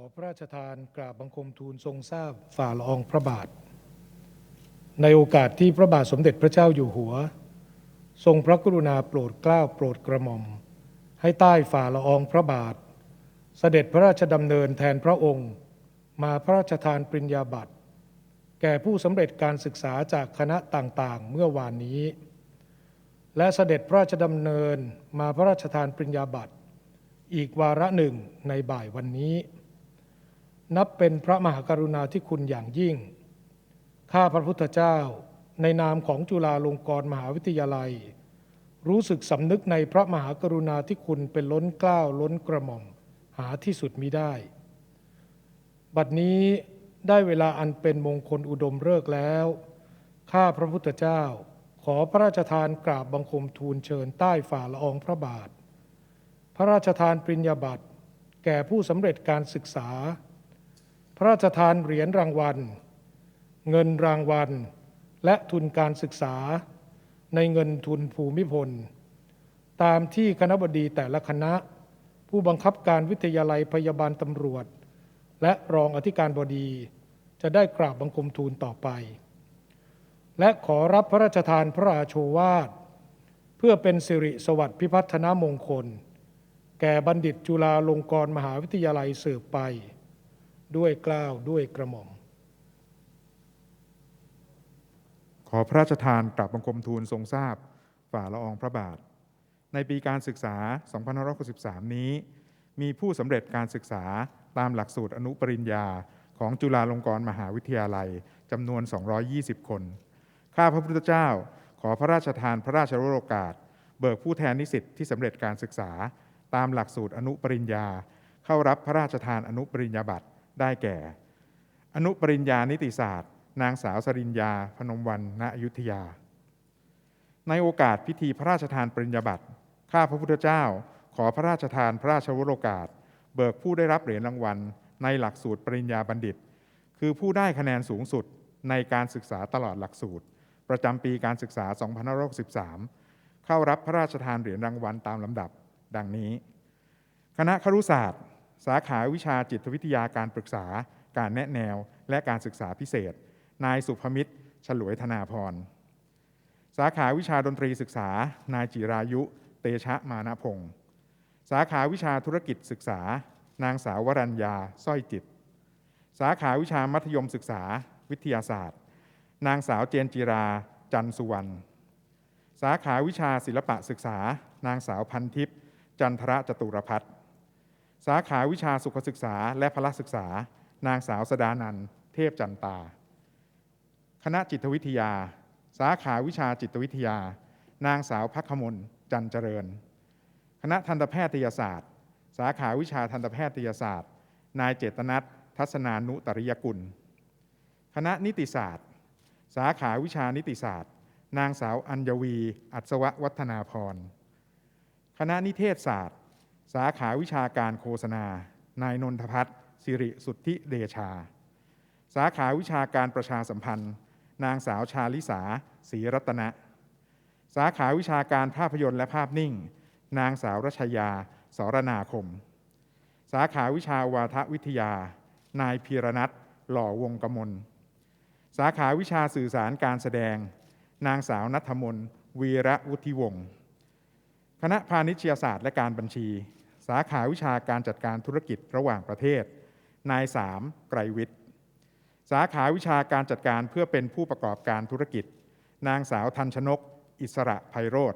อพระราชทานกราบบังคมทูลทรงทราบฝ่าละอองพระบาท ในโอกาสที่พระบาทสมเด็จพระเจ้าอยู่หัว ทรงพระกรุณาโปรดเกล้าโปรดกระหม่อม ให้ใต้ฝ่าละอองพระบาท เสด็จพระราชดำเนินแทนพระองค์ มาพระราชทานปริญญาบัตรแก่ผู้สำเร็จการศึกษาจากคณะต่างๆ เมื่อวานนี้ และเสด็จพระราชดำเนินมาพระราชทานปริญญาบัตรอีกวาระหนึ่งในบ่ายวันนี้ นับเป็นพระมหากรุณาธิคุณอย่างยิ่ง ข้าพระพุทธเจ้าในนามของจุฬาลงกรณ์มหาวิทยาลัย รู้สึกสำนึกในพระมหากรุณาธิคุณเป็นล้นเกล้าล้นกระหม่อมหาที่สุดมิได้ บัดนี้ได้เวลาอันเป็นมงคลอุดมฤกษ์แล้ว ข้าพระพุทธเจ้าขอพระราชทานกราบบังคมทูลเชิญใต้ฝ่าละอองพระบาท พระราชทานปริญญาบัตรแก่ผู้สำเร็จการศึกษา พระราชทานเหรียญรางวัล เงินรางวัล และทุนการศึกษา ในเงินทุนภูมิพล ตามที่คณะบดีแต่ละคณะ ผู้บังคับการวิทยาลัยพยาบาลตำรวจ และรองอธิการบดี จะได้กราบบังคมทูลต่อไป และขอรับพระราชทานพระราโชวาท เพื่อเป็นสิริสวัสดิ์พิพัฒนามงคล แก่บัณฑิตจุฬาลงกรณ์มหาวิทยาลัยสืบไป ด้วยกล้าวด้วยกระหม่อม ขอพระราชทานกราบบังคมทูลทรงทราบ ฝ่าละอองพระบาท ในปีการศึกษา 2563 นี้ มีผู้สำเร็จการศึกษาตามหลักสูตรอนุปริญญาของจุฬาลงกรณ์มหาวิทยาลัยจำนวน 220 คน ข้าพระพุทธเจ้า ขอพระราชทานพระราชวโรกาส เบิกผู้แทนนิสิตที่สำเร็จการศึกษา ตามหลักสูตรอนุปริญญา เข้ารับพระราชทานอนุปริญญาบัตร ได้แก่ อนุปริญญานิติศาสตร์ นางสาวสริญญา พนมวันณอยุธยา ในโอกาสพิธีพระราชทานปริญญาบัตรข้าพระพุทธเจ้า ขอพระราชทานพระราชวโรกาส เบิกผู้ได้รับเหรียญรางวัล ในหลักสูตรปริญญาบัณฑิต คือผู้ได้คะแนนสูงสุดในการศึกษาตลอดหลักสูตร ประจำปีการศึกษา 2563 เข้ารับพระราชทานเหรียญรางวัลตามลำดับ ดังนี้ คณะครุศาสตร์ สาขาวิชาจิตวิทยาการปรึกษา การแนะแนว และการศึกษาพิเศษ นายสุภมิตร ฉลวยธนาพร สาขาวิชาดนตรีศึกษา นายจิรายุ เตชะมานพงศ์สาขาวิชาธุรกิจศึกษา นางสาววรัญญาสร้อยจิต สาขาวิชามัธยมศึกษา วิทยาศาสตร์ นางสาวเจนจิรา จันสุวรรณ สาขาวิชาศิลปะศึกษา นางสาวพันทิพย์จันทระจตุรพัฒน์ สาขาวิชาสุขศึกษา และพละศึกษา นางสาวสดานันเทพจันตา คณะจิตวิทยา สาขาวิชาจิตวิทยา นางสาวพักขมลจันเจริญ คณะทันตแพทยศาสตร์ สาขาวิชาทันตแพทยศาสตร์ นายเจตนัททัศนานุตริยกุล คณะนิติศาสตร์ สาขาวิชานิติศาสตร์ นางสาวอัญวี อัศววัฒนาพร คณะนิเทศศาสตร์ สาขาวิชาการโฆษณา นายนนทพัฒน์สิริสุทธิเดชา สาขาวิชาการประชาสัมพันธ์ นางสาวชาลิสาศรีรัตนะ สาขาวิชาการภาพยนตร์และภาพนิ่ง นางสาวรัชยาสรนาคม สาขาวิชาวาทวิทยา นายพีรนัทหล่อวงกมล สาขาวิชาสื่อสารการแสดง นางสาวนัทมนวีระวุฒิวงศ์ คณะพาณิชยศาสตร์และการบัญชี สาขาวิชาการจัดการธุรกิจระหว่างประเทศ นายสามไกรวิทย์สาขาวิชาการจัดการเพื่อเป็นผู้ประกอบการธุรกิจ นางสาวทันชนก อิสระไพโรธ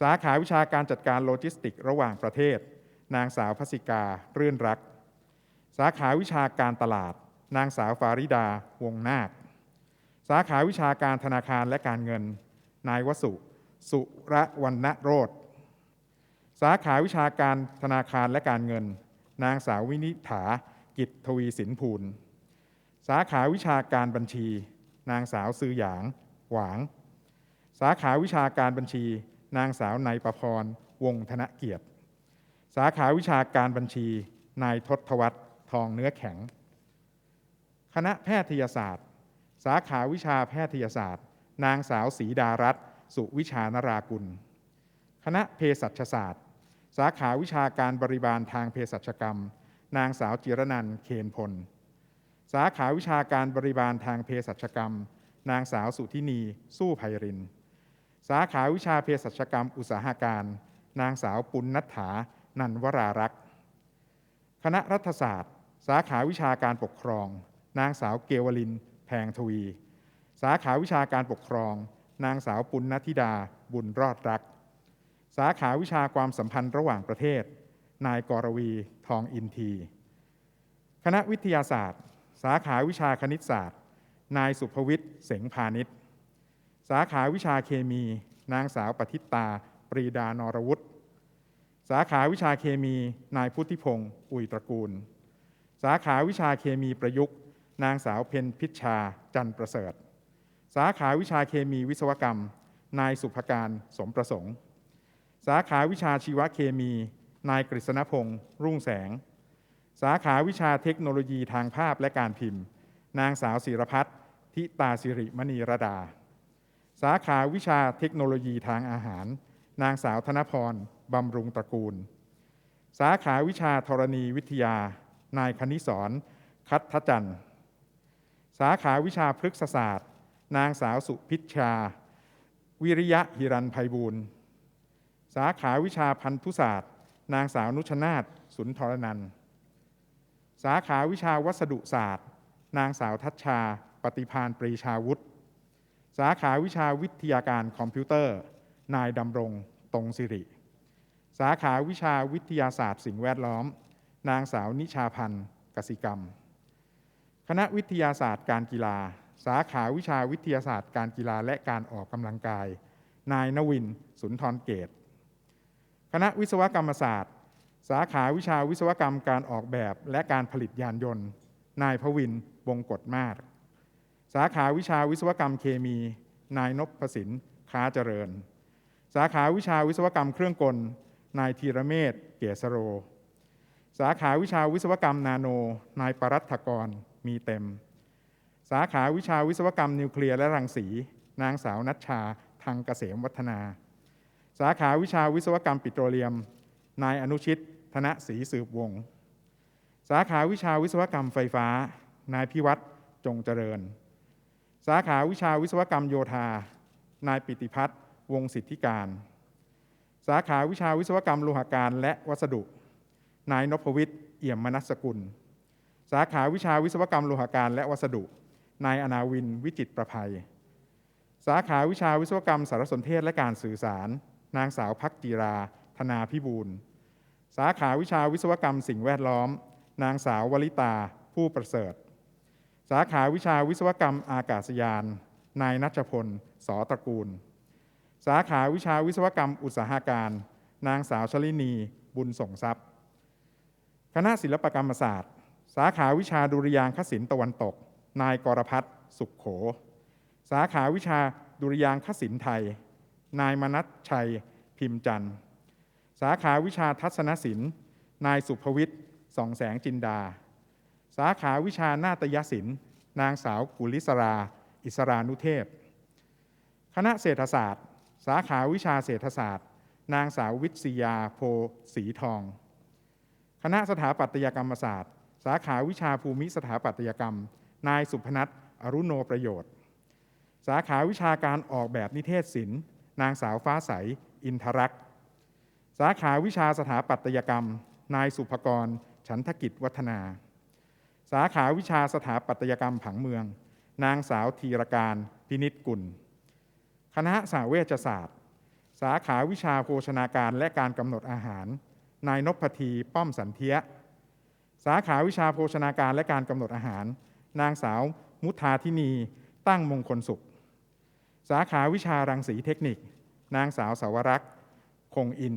สาขาวิชาการจัดการโลจิสติกระหว่างประเทศ นางสาวพัสิการื่นรัก สาขาวิชาการตลาด นางสาวฟาริดา วงนาค สาขาวิชาการธนาคารและการเงิน นายวสุ สุระวันณโรธสาขาวิชาการธนาคารและการเงิน นางสาววินิฐากิจทวีสินพูล สาขาวิชาการบัญชี นางสาวซือหยาง หวาง สาขาวิชาการบัญชี นางสาวนายประพร วงธนเกียรติ สาขาวิชาการบัญชี นายทศวัฒน์ทองเนื้อแข็ง คณะแพทยศาสตร์ สาขาวิชาแพทยศาสตร์ นางสาวศรีดารัตน์ สุวิชานรากุล คณะเภสัชศาสตร์ สาขาวิชาการบริบาลทางเภสัชกรรม นางสาวจิรนันเคนพล สาขาวิชาการบริบาลทางเภสัชกรรม นางสาวสุทินี สู้ไพริน สาขาวิชาเภสัชกรรม อุตสาหการ นางสาวปุณณัฐฐา นันวรารักษ์ คณะรัฐศาสตร์ สาขาวิชาการปกครอง นางสาวเกวลิน แพงทวี สาขาวิชาการปกครอง นางสาวปุณณธิดาบุญรอดรัก สาขาวิชาความสัมพันธ์ระหว่างประเทศ นายกรวีทองอินที คณะวิทยาศาสตร์ สาขาวิชาคณิตศาสตร์ นายสุภวิทย์เสงพาณิชย์ สาขาวิชาเคมี นางสาวปทิตตา ปรีดานรวุฒิสาขาวิชาเคมี นายพุทธิพงศ์อุยตระกูล สาขาวิชาเคมีประยุกต์ นางสาวเพนพิชชาจันประเสริฐ สาขาวิชาเคมีวิศวกรรม นายสุภการสมประสงค์ สาขาวิชาชีวเคมี นายกฤษณพงศ์รุ่งแสง สาขาวิชาเทคโนโลยีทางภาพและการพิมพ์ นางสาวศิรพัฒน์ทิตาสิริมณีรดา สาขาวิชาเทคโนโลยีทางอาหาร นางสาวธนพรบำรุงตระกูล สาขาวิชาธรณีวิทยา นายคณิสรคัตทจันทร์ สาขาวิชาพฤกษศาสตร์ นางสาวสุพิชชา วิริยะหิรันภัยบูรณ์ สาขาวิชาพันธุศาสตร์ นางสาวนุชนาถสุนทรนันท์สาขาวิชาวัสดุศาสตร์ นางสาวทัชชา ปฏิพานปรีชาวุฒิ สาขาวิชาวิทยาการคอมพิวเตอร์ นายดำรงตรงสิริ สาขาวิชาวิทยาศาสตร์สิ่งแวดล้อม นางสาวนิชาพันธ์กสิกรรม คณะวิทยาศาสตร์การกีฬา สาขาวิชาวิทยาศาสตร์ การกีฬาและการออกกำลังกาย นายนวิน สุนทรเกต คณะวิศวกรรมศาสตร์ สาขาวิชาวิศวกรรมการออกแบบและการผลิตยานยนต์ นายพวินวงกฎมาศสาขาวิชาวิศวกรรมเคมี นายนพสินค้าเจริญ สาขาวิชาวิศวกรรมเครื่องกล นายธีรเมธเกษโร สาขาวิชาวิศวกรรมนาโน นายปรัฐกรมีเต็ม สาขาวิชาวิศวกรรมนิวเคลียร์และรังสี นางสาวนัชชาทางเกษมวัฒนา สาขาวิชาวิศวกรรมปิโตรเลียม นายอนุชิต ธนศรีสืบวงศ์สาขาวิชาวิศวกรรมไฟฟ้า นายพิวัตรจงเจริญ สาขาวิชาวิศวกรรมโยธา นายปิติพัฒน์วงศิทธิการ สาขาวิชาวิศวกรรมโลหการและวัสดุ นายนพวิทย์เอี่ยมมนัสสกุล สาขาวิชาวิศวกรรมโลหการและวัสดุ นายอนาวินวิจิตประภัย สาขาวิชาวิศวกรรมสารสนเทศและการสื่อสาร นางสาวพักจีรา ธนาพิบูลสาขาวิชาวิศวกรรมสิ่งแวดล้อม นางสาววลิตาผู้ประเสริฐ สาขาวิชาวิศวกรรมอากาศยาน นายนัชพลสอตระกูล สาขาวิชาวิศวกรรมอุตสาหการ นางสาวชลินี บุญส่งทรัพย์ คณะศิลปกรรมศาสตร์ สาขาวิชาดุริยางคศิลป์ตะวันตก นายกรพัฒน์สุขโข สาขาวิชาดุริยางคศิลป์ไทย นายมนัทชัยพิมพ์จันทร์ สาขาวิชาทัศนศิลป์ นายสุภวิทย์ส่องแสงจินดา สาขาวิชานาฏยศิลป์ นางสาวกุลิสรา อิสรานุเทพ คณะเศรษฐศาสตร์ สาขาวิชาเศรษฐศาสตร์ นางสาววิทยาโพสีทอง คณะสถาปัตยกรรมศาสตร์ สาขาวิชาภูมิสถาปัตยกรรม นายสุพนัทอรุโนประโยชน์ สาขาวิชาการออกแบบนิเทศศิลป์ นางสาวฟ้าใส อินทรักษ์ สาขาวิชาสถาปัตยกรรม นายสุภกร ฉันทกิจวัฒนา สาขาวิชาสถาปัตยกรรมผังเมือง นางสาวธีรการพินิจกุล คณะสาเวชศาสตร์ สาขาวิชาโภชนาการและการกำหนดอาหาร นายนพทีป้อมสันเทีย สาขาวิชาโภชนาการและการกำหนดอาหาร นางสาวมุทาทินีตั้งมงคลสุข สาขาวิชารังสีเทคนิค นางสาวสาวรักษ์คงอิน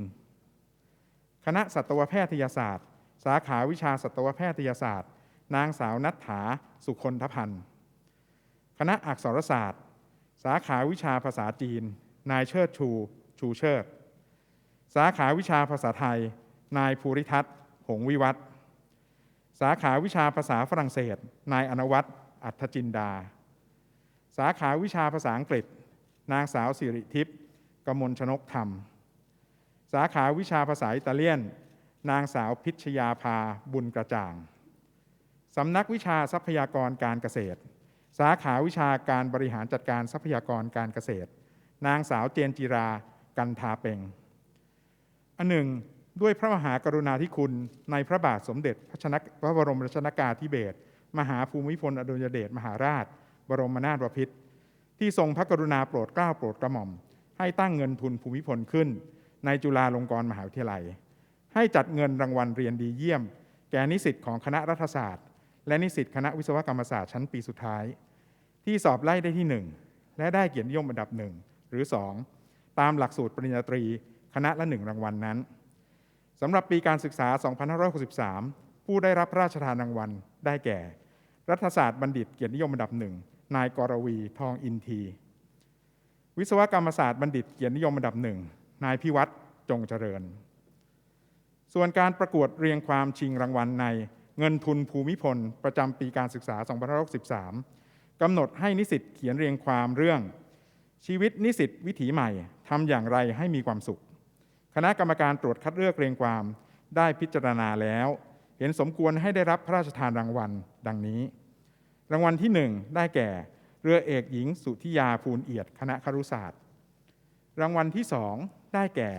คณะสัตวแพทยศาสตร์ สาขาวิชาสัตวแพทยศาสตร์ นางสาวนัทถาสุคนทพันธ์คณะอักษรศาสตร์ สาขาวิชาภาษาจีน นายเชิดชู ชูเชิด สาขาวิชาภาษาไทย นายภูริทัศน์ หงวิวัฒน์ สาขาวิชาภาษาฝรั่งเศส นายอนวัตอัธจินดา สาขาวิชาภาษาอังกฤษ นางสาวสิริทิพย์กมลชนกธรรม สาขาวิชาภาษาอิตาเลียน นางสาวพิชยาภาบุญกระจ่าง สำนักวิชาทรัพยากรการเกษตร สาขาวิชาการบริหารจัดการทรัพยากรการเกษตร นางสาวเจนจิรากันทาเปงอันหนึ่ง ด้วยพระมหากรุณาธิคุณในพระบาทสมเด็จพระชนกพระบรมราชนกาธิเบศรมหาภูมิพลอดุลยเดชมหาราช บรมนาถบพิตรที่ทรงพระกรุณาโปรดเกล้าโปรดกระหม่อม ให้ตั้งเงินทุนภูมิพลขึ้น ในจุฬาลงกรณ์มหาวิทยาลัย ให้จัดเงินรางวัลเรียนดีเยี่ยม แก่นิสิตของคณะรัฐศาสตร์ และนิสิตคณะวิศวกรรมศาสตร์ชั้นปีสุดท้าย ที่สอบไล่ได้ที่ 1 และได้เกียรตินิยมอันดับหนึ่งหรือ 2 ตามหลักสูตรปริญญาตรีคณะละหนึ่งรางวัลนนั้น สำหรับปีการศึกษา 2563 ผู้ได้รับพระราชทานรางวัลได้แก่ รัฐศาสตร์บัณฑิตเกียรตินิยมอันดับหนึ่งนายกรวีทองอินที วิศวกรรมศาสตร์บัณฑิตเกียรตินิยมอันดับหนึ่งนายพิวัตรจงเจริญ ส่วนการประกวดเรียงความชิงรางวัลในเงินทุนภูมิพล ประจำปีการศึกษา 2563 กำหนดให้นิสิตเขียนเรียงความเรื่อง ชีวิตนิสิตวิถีใหม่ทำอย่างไรให้มีความสุข คณะกรรมการตรวจคัดเลือกเรียงความได้พิจารณาแล้ว เห็นสมควรให้ได้รับพระราชทานรางวัลดังนี้ รางวัลที่หนึ่งได้แก่เรือเอกหญิงสุธิยาภูลเอียดคณะครุศาสตร์ รางวัลที่สองได้แก่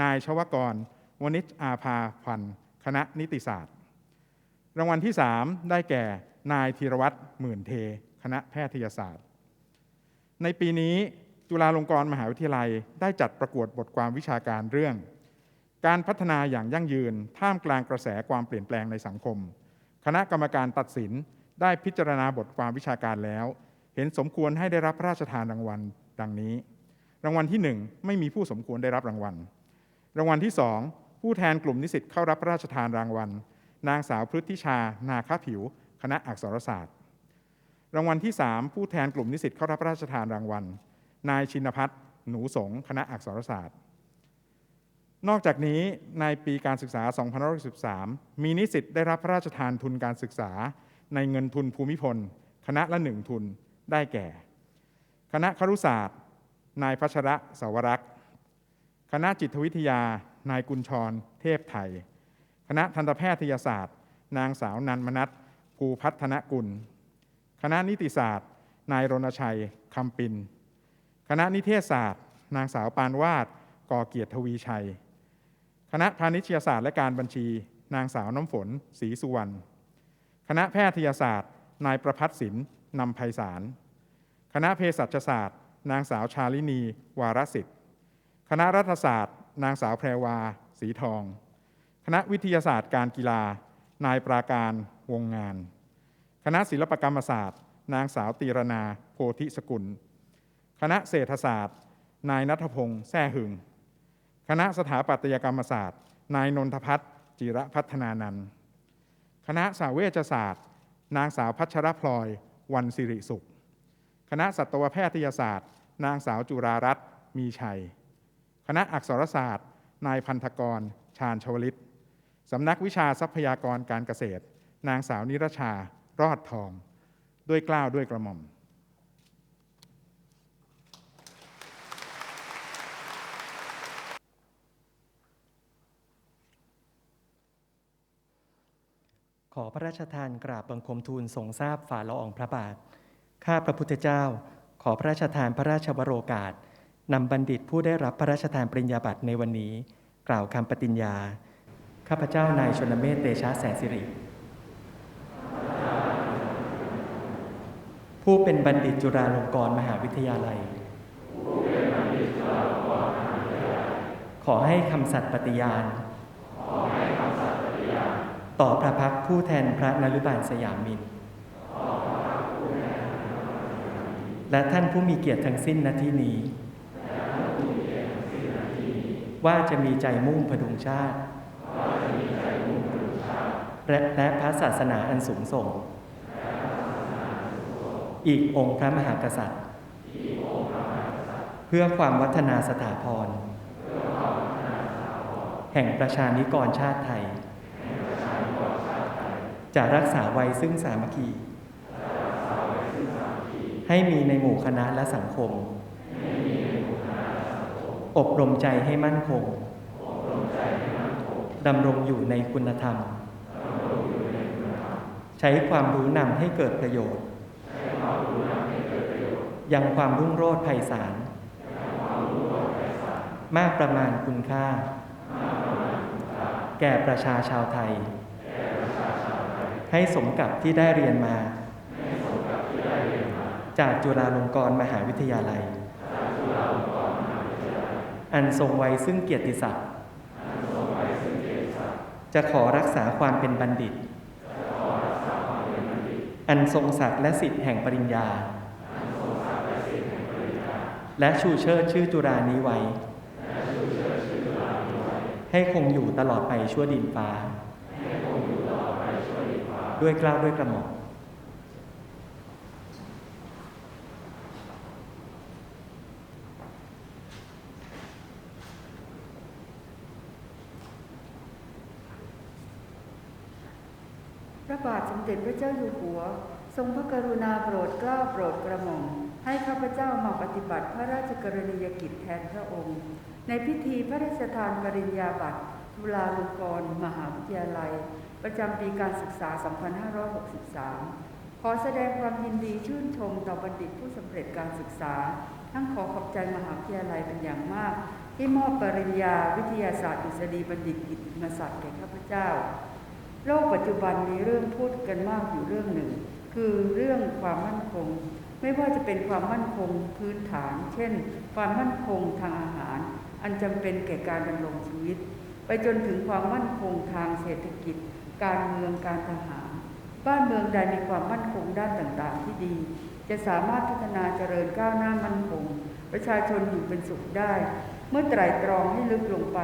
นายชวกร วณิชอาภาพันธ์คณะนิติศาสตร์ รางวัลที่สามได้แก่ นายธีรวัตรหมื่นเท คณะแพทยศาสตร์ ในปีนี้ จุฬาลงกรณ์มหาวิทยาลัยได้จัดประกวดบทความวิชาการเรื่อง การพัฒนาอย่างยั่งยืน ท่ามกลางกระแสความเปลี่ยนแปลงในสังคม คณะกรรมการตัดสินได้พิจารณาบทความวิชาการแล้ว เห็นสมควรให้ได้รับพระราชทานรางวัลดังนี้ รางวัลที่หนึ่งไม่มีผู้สมควรได้รับรางวัล รางวัลที่สองผู้แทนกลุ่มนิสิตเข้ารับพระราชทานรางวัล นางสาวพฤทธิชา นาคาผิว คณะอักษรศาสตร์ รางวัลที่ 3 ผู้แทนกลุ่มนิสิตเข้ารับพระราชทานรางวัล นายชินพัฒน์หนูสงฆ์คณะอักษรศาสตร์ นอกจากนี้ในปีการศึกษา 2513มีนิสิตได้รับพระราชทานทุนการศึกษาในเงินทุนภูมิพล คณะละหนึ่งทุนได้แก่ คณะครุศาสตร์ นายพัชระสาวรักษ์ คณะจิตวิทยา นายกุญชร เทพไทย คณะทันตแพทยศาสตร์ นางสาวนันมนัทภูพัฒนกุล คณะนิติศาสตร์ นายรณชัยคำปิน คณะนิเทศศาสตร์ นางสาวปานวาดก่อเกียรติทวีชัย คณะพาณิชยศาสตร์และการบัญชี นางสาวน้ำฝนศรีสุวรรณคณะแพทยศาสตร์ นายประพัฒสินนำไพศาลคณะเภสัชศาสตร์ นางสาวชาลินี วารสิทธิ์ คณะรัฐศาสตร์ นางสาวแพรวาสีทอง คณะวิทยาศาสตร์การกีฬา นายปราการวงงาน คณะศิลปกรรมศาสตร์ นางสาวตีรนาโพธิสกุล คณะเศรษฐศาสตร์ นายนัทพงษ์แซ่หึง คณะสถาปัตยกรรมศาสตร์ นายนนทพัฒน์จิระพัฒนานันท์คณะสาเวชศาสตร์ นางสาวพัชรพลอย วันสิริสุข คณะสัตวแพทยศาสตร์ นางสาวจุรารัตน์มีชัย คณะอักษรศาสตร์ นายพันธกร ชาญชวลิตสำนักวิชาทรัพยากรการเกษตร นางสาวนิรชา รอดทอง ด้วยกล้าวด้วยกระหม่อม ขอพระราชทานกราบบังคมทูลทรงทราบฝ่าละอองพระบาท ข้าพระพุทธเจ้า ขอพระราชทานพระราชวโรกาสนำบัณฑิตผู้ได้รับพระราชทานปริญญาบัตรในวันนี้ กล่าวคำปฏิญญา ข้าพเจ้านายชนเมธเตชะแสนสิริ ผู้เป็นบัณฑิตจุฬาลงกรณ์มหาวิทยาลัย ขอให้คำสัตย์ปฏิญาณ ต่อพระพักผู้แทนพระนรุบาลสยามมิน และท่านผู้มีเกียรติทั้งสิ้นณที่นี้ ว่าจะมีใจมุ่งพดุงชาติและและพระศาสนาอันสูงส่ง อีกองค์พระมหากษัตริย์ เพื่อความวัฒนาสถาพร แห่งประชานิกรชาติไทย จะรักษาไว้ซึ่งสามัคคี ให้มีในหมู่คณะและสังคม อบรมใจให้มั่นคง ดำรงอยู่ในคุณธรรม ใช้ความรู้นำให้เกิดประโยชน์ ยังความรุ่งโรจน์ไพศาล มากประมาณคุณค่า แก่ประชาชาวไทย ให้สมกับที่ได้เรียนมา จากจุฬาลงกรณ์มหาวิทยาลัย อันทรงไว้ซึ่งเกียรติศักดิ์จะขอรักษาความเป็นบัณฑิต อันทรงศักดิ์และสิทธิ์แห่งปริญญา และชูเชิดชื่อจุฬานี้ไว้ ให้คงอยู่ตลอดไปชั่วดินฟ้า ด้วยกล้าวด้วยกระหม่อมพระบาทสมเด็จพระเจ้าอยู่หัว ทรงพระกรุณาโปรดเกล้าโปรดกระหม่อมให้ข้าพเจ้ามาปฏิบัติพระราชกรณียกิจแทนพระองค์ ในพิธีพระราชทานปริญญาบัตรจุฬาลงกรณ์มหาวิทยาลัย ประจำปีการศึกษา 2563 ขอแสดงความยินดีชื่นชมต่อบัณฑิตผู้สำเร็จการศึกษา ทั้งขอขอบใจมหาวิทยาลัยเป็นอย่างมาก ที่มอบปริญญาวิทยาศาสตร์ดุษฎีบัณฑิตกิตติมศักดิ์แก่ข้าพเจ้า โลกปัจจุบันมีเรื่องพูดกันมากอยู่เรื่องหนึ่ง คือเรื่องความมั่นคง ไม่ว่าจะเป็นความมั่นคงพื้นฐาน เช่น ความมั่นคงทางอาหาร อันจำเป็นแก่การดำรงชีวิต ไปจนถึงความมั่นคงทางเศรษฐกิจ การเมืองการทหาร บ้านเมืองใดมีความมั่นคงด้านต่างๆ ที่ดี จะสามารถพัฒนาเจริญก้าวหน้ามั่นคง ประชาชนอยู่เป็นสุขได้ เมื่อไตร่ตรองให้ลึกลงไป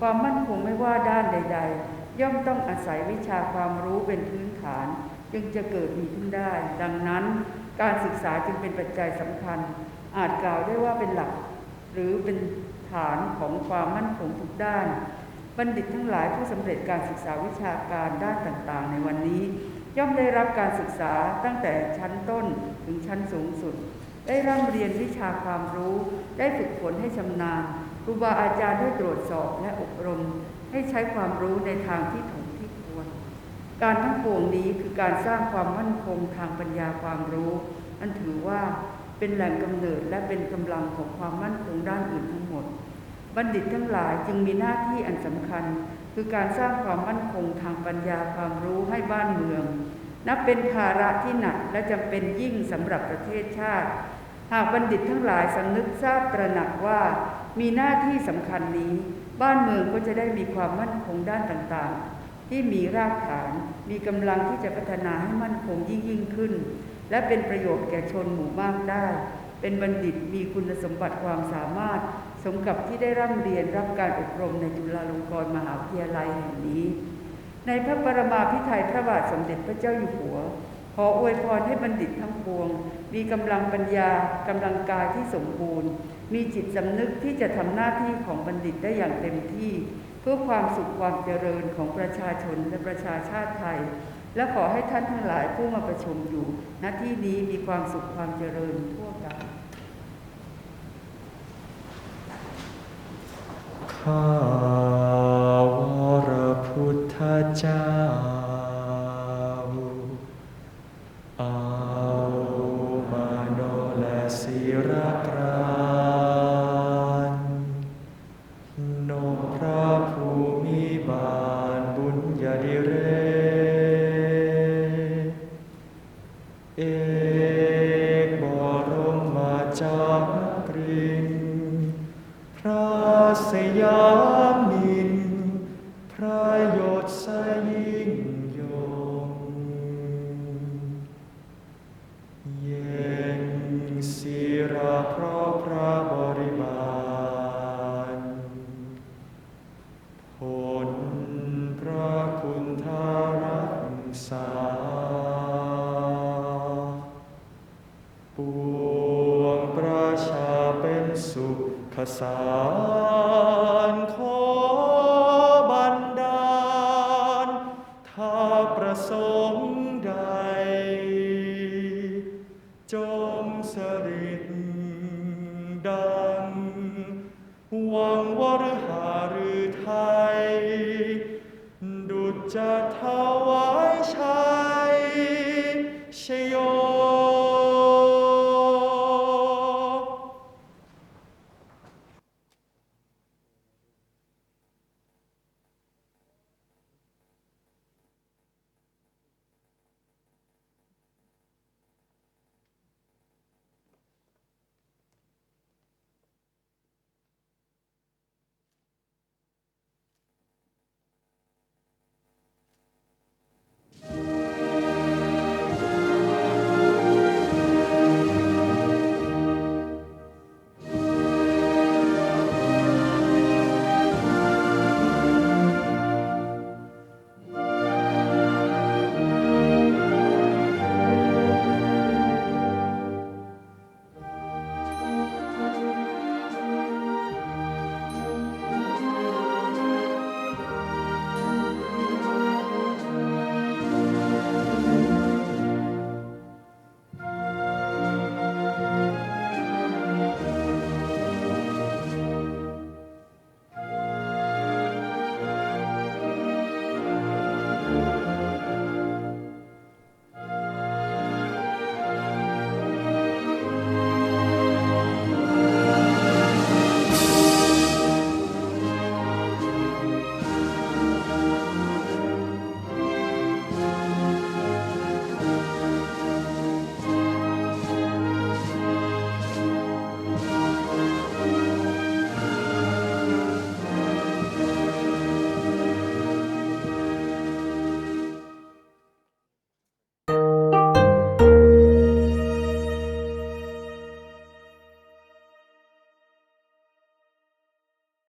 ความมั่นคงไม่ว่าด้านใด ๆ ย่อมต้องอาศัยวิชาความรู้เป็นพื้นฐาน จึงจะเกิดมีขึ้นได้ ดังนั้น การศึกษาจึงเป็นปัจจัยสำคัญ อาจกล่าวได้ว่าเป็นหลัก หรือเป็นฐานของความมั่นคงทุกด้าน บัณฑิตทั้งหลายผู้สำเร็จการศึกษาวิชาการด้านต่างๆ ในวันนี้ ย่อมได้รับการศึกษาตั้งแต่ชั้นต้นถึงชั้นสูงสุด ได้ร่ำเรียนวิชาความรู้ ได้ฝึกฝนให้ชำนาญครูบาอาจารย์ได้ตรวจสอบและอบรม ให้ใช้ความรู้ในทางที่ถูกที่ควร การทั้งปวงนี้คือการสร้างความมั่นคงทางปัญญาความรู้ อันถือว่าเป็นแหล่งกำเนิดและเป็นกำลังของความมั่นคงด้านอื่นทั้งหมด บัณฑิตทั้งหลายจึงมีหน้าที่อันสำคัญ คือการสร้างความมั่นคงทางปัญญาความรู้ให้บ้านเมือง นับเป็นภาระที่หนักและจำเป็นยิ่งสำหรับประเทศชาติ หากบัณฑิตทั้งหลายสำนึกทราบตระหนักว่า มีหน้าที่สำคัญนี้ บ้านเมืองก็จะได้มีความมั่นคงด้านต่างๆ ที่มีรากฐาน มีกำลังที่จะพัฒนาให้มั่นคงยิ่งยิ่งขึ้น และเป็นประโยชน์แก่ชนหมู่มากได้ เป็นบัณฑิตมีคุณสมบัติความสามารถ สมกับที่ได้ร่ำเรียนรับการอบรมในจุฬาลงกรณ์มหาวิทยาลัยแห่งนี้ ในพระปรมาภิไธยพระบาทสมเด็จพระเจ้าอยู่หัว ขออวยพรให้บัณฑิตทั้งปวง มีกำลังปัญญากำลังกายที่สมบูรณ์ มีจิตสำนึกที่จะทำหน้าที่ของบัณฑิตได้อย่างเต็มที่ เพื่อความสุขความเจริญของประชาชนและประชาชาติไทย และขอให้ท่านทั้งหลายผู้มาประชุมอยู่ณที่นี้มีความสุขความเจริญทั่วกัน ข้า